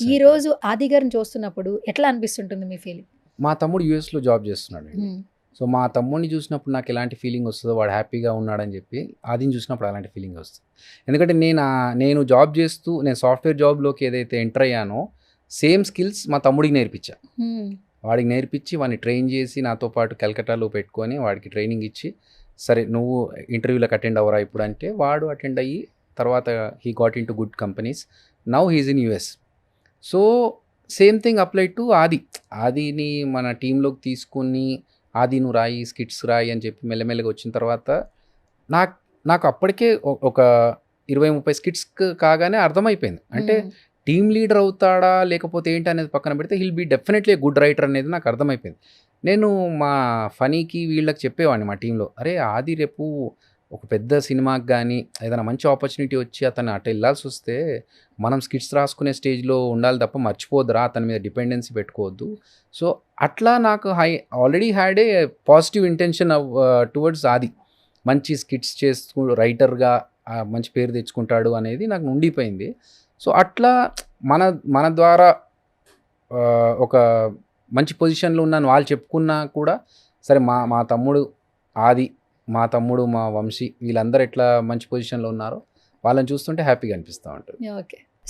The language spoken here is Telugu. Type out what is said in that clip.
ఈ రోజు ఆది గారిని చూస్తున్నప్పుడు ఎట్లా అనిపిస్తుంటుంది మీ ఫీలింగ్ మా తమ్ముడు యూఎస్లో జాబ్ చేస్తున్నాడు. సో మా తమ్ముడిని చూసినప్పుడు నాకు ఎలాంటి ఫీలింగ్ వస్తుందో వాడు హ్యాపీగా ఉన్నాడని చెప్పి ఆదిని చూసినప్పుడు అలాంటి ఫీలింగ్ వస్తుంది. ఎందుకంటే నేను నేను జాబ్ చేస్తూ నేను సాఫ్ట్వేర్ జాబ్లోకి ఏదైతే ఎంటర్ అయ్యానో సేమ్ స్కిల్స్ మా తమ్ముడికి నేర్పించా. వాడికి నేర్పించి వాడిని ట్రైన్ చేసి నాతో పాటు కలకటాలో పెట్టుకొని వాడికి ట్రైనింగ్ ఇచ్చి సరే నువ్వు ఇంటర్వ్యూలకు అటెండ్ అవ్వరా ఇప్పుడు అంటే వాడు అటెండ్ అయ్యి తర్వాత he got into good companies now he's in US so same thing apply to Aadi. ఆదిని మన టీంలోకి తీసుకుని ఆది నువ్వు రాయి స్కిట్స్ రాయి అని చెప్పి మెల్లమెల్లగా వచ్చిన తర్వాత నాకు నాకు అప్పటికే ఒక ఇరవై ముప్పై స్కిట్స్ కాగానే అర్థమైపోయింది. అంటే టీమ్ లీడర్ అవుతాడా లేకపోతే ఏంటి అనేది పక్కన పెడితే he'll be definitely good writer అనేది నాకు అర్థమైపోయింది. నేను మా ఫనీకి వీళ్ళకి చెప్పేవాడిని మా టీంలో అరే ఆది రేపు ఒక పెద్ద సినిమాకి కానీ ఏదైనా మంచి ఆపర్చునిటీ వచ్చి అతను అటు వెళ్ళాల్సి వస్తే మనం స్కిట్స్ రాసుకునే స్టేజ్లో ఉండాలి తప్ప మర్చిపోద్దురా అతని మీద డిపెండెన్సీ పెట్టుకోవద్దు. సో అట్లా నాకు I already had a positive intention towards Aadi. మంచి స్కిట్స్ చేస్తూ రైటర్గా మంచి పేరు తెచ్చుకుంటాడు అనేది నాకు ఉండిపోయింది. సో అట్లా మన మన ద్వారా ఒక మంచి పొజిషన్లో ఉన్నాను వాళ్ళు చెప్పుకున్నా కూడా సరే మా మా తమ్ముడు ఆది మా తమ్ముడు మా వంశీ వీళ్ళందరూ ఎట్లా మంచి పొజిషన్లో ఉన్నారో వాళ్ళని చూస్తుంటే హ్యాపీగా అనిపిస్తూ ఉంటుంది. ఓకే.